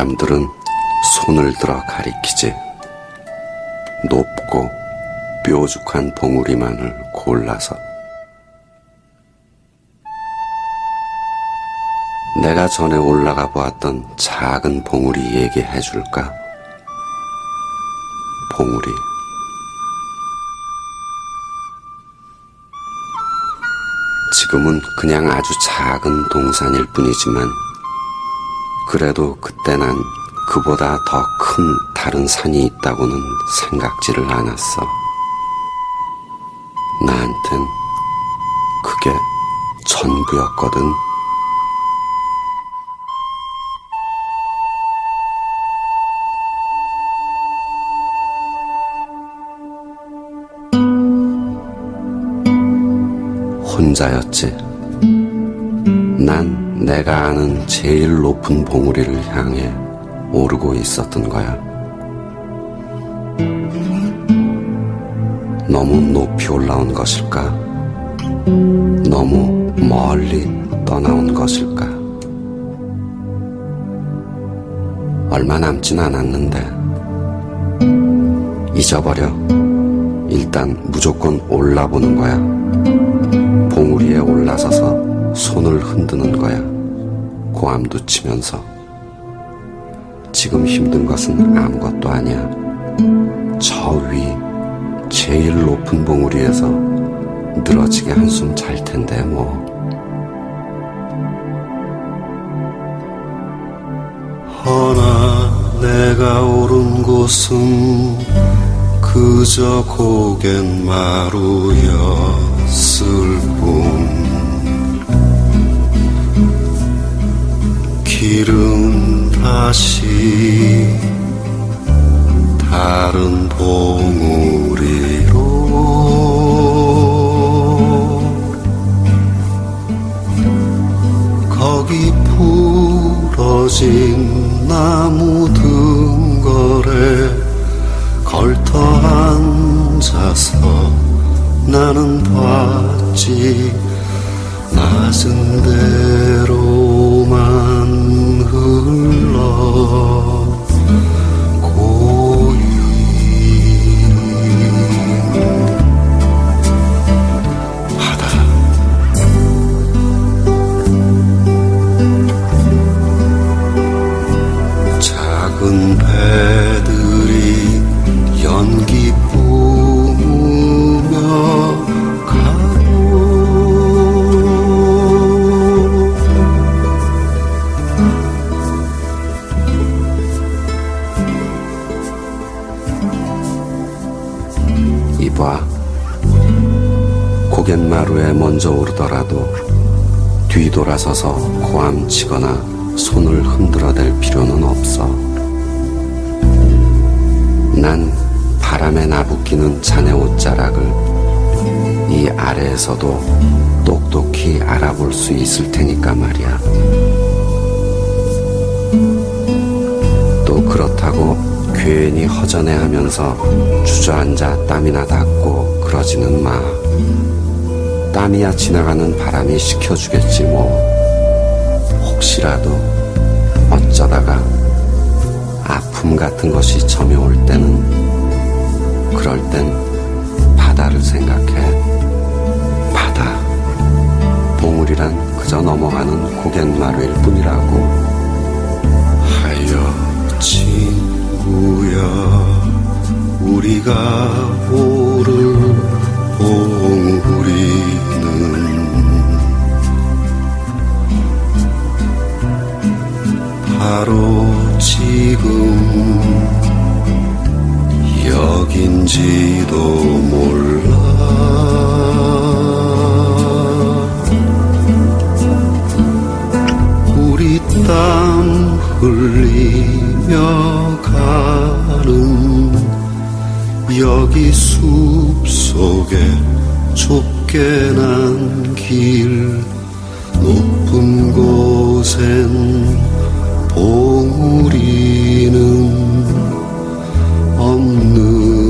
사람들은 손을 들어 가리키지. 높고 뾰족한 봉우리만을 골라서. 내가 전에 올라가 보았던 작은 봉우리 얘기해 줄까? 봉우리. 지금은 그냥 아주 작은 동산일 뿐이지만, 그래도 그때 난 그보다 더 큰 다른 산이 있다고는 생각지를 않았어. 나한텐 그게 전부였거든. 혼자였지. 난 내가 아는 제일 높은 봉우리를 향해 오르고 있었던 거야. 너무 높이 올라온 것일까? 너무 멀리 떠나온 것일까? 얼마 남진 않았는데, 잊어버려. 일단 무조건 올라보는 거야. 봉우리에 올라서서 손을 흔드는 거야. 고함도 치면서. 지금 힘든 것은 아무것도 아니야. 저 위, 제일 높은 봉우리에서 늘어지게 한숨 잘 텐데, 뭐. 허나 내가 오른 곳은 그저 고갯마루였을 뿐 길은 다시 다른 봉우리로. 거기 부러진 나무 등걸에 걸터 앉아서 나는 봤지. 낮은 대로 고갯마루에 먼저 오르더라도 뒤돌아서서 고함 치거나 손을 흔들어댈 필요는 없어. 난 바람에 나부끼는 자네 옷자락을 이 아래에서도 똑똑히 알아볼 수 있을 테니까 말이야. 또 그렇다고 괜히 허전해 하면서 주저앉아 땀이나 닦고 그러지는 마. 땀이야 지나가는 바람이 식혀주겠지 뭐. 혹시라도 어쩌다가 아픔 같은 것이 점여올 때는 그럴 땐 바다를 생각해. 바다. 봉우리란 그저 넘어가는 고갯마루일 뿐이라고. 하여 친구야 우리가 흘리며 가는 여기 숲 속에 좁게 난 길 높은 곳엔 봉우리는 없는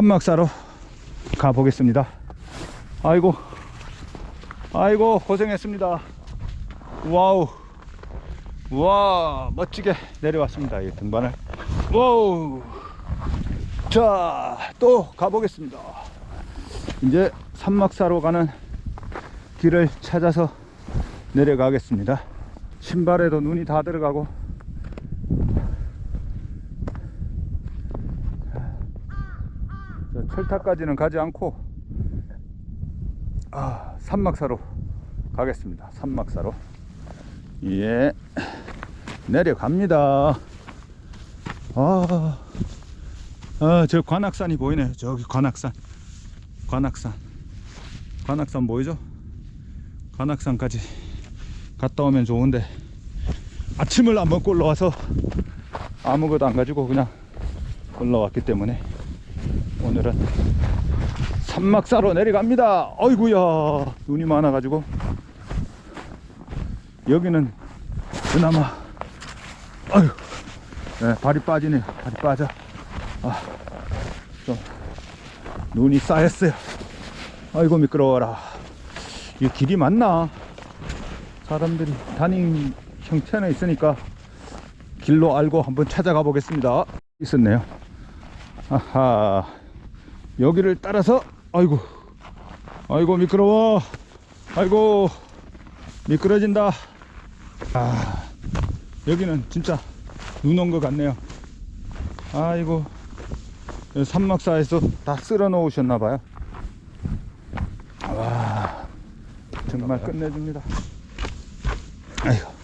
산막사로 가보겠습니다. 아이고, 아이고, 고생했습니다. 와우, 와, 멋지게 내려왔습니다. 이 등반을. 와우. 자, 또 가보겠습니다. 이제 산막사로 가는 길을 찾아서 내려가겠습니다. 신발에도 눈이 다 들어가고 자, 철탑까지는 가지 않고 아, 산막사로 가겠습니다. 산막사로 예 내려갑니다. 아, 아, 저 관악산이 보이네요. 저기 관악산, 관악산, 관악산 보이죠? 관악산까지 갔다 오면 좋은데 아침을 안 먹고 올라와서 아무것도 안 가지고 그냥 올라왔기 때문에 오늘은 산막사로 내려갑니다. 어이구야 눈이 많아가지고 여기는 그나마 아유 네, 발이 빠지네요. 발이 빠져. 아, 좀 눈이 쌓였어요. 아이고 미끄러워라. 이 길이 맞나? 사람들이 다닌 형태는 있으니까 길로 알고 한번 찾아가 보겠습니다. 있었네요. 아하. 여기를 따라서 아이고. 아이고 미끄러워. 아이고 미끄러진다. 아. 여기는 진짜 눈 온 것 같네요. 아이고. 산막사에서 다 쓸어 놓으셨나 봐요. 와. 정말 끝내줍니다. 아이고.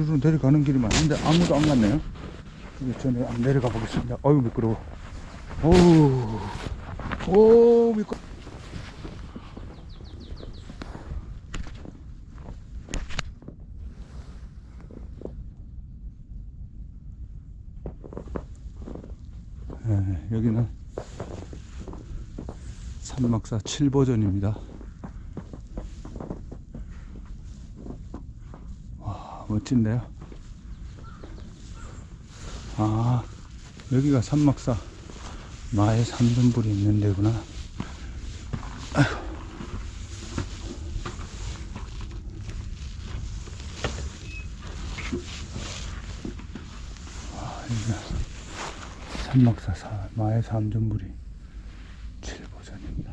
으르르 내려가는 길이 맞는데 아무도 안 갔네요. 이제 전에 안 내려가 보겠습니다. 어유 미끄러워. 오우. 오 미끄. 네, 여기는 산막사 7버전입니다. 와 멋진데요. 아 여기가 산막사 마의 삼등불이 있는 데구나. 여기가 산막사 사, 마의 삼등불이 7버전입니다.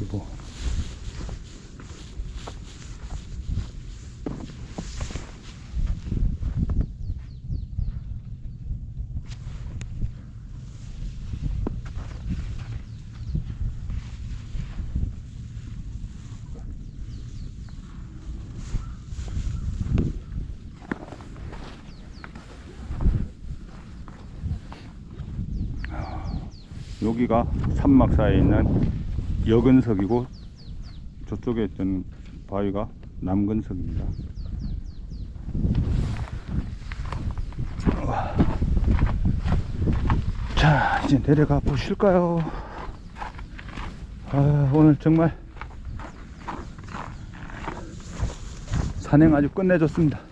그리고 여기가 산막사에 있는 여근석이고 저쪽에 있던 바위가 남근석입니다. 자, 이제 내려가 보실까요? 아, 오늘 정말 산행 아주 끝내줬습니다.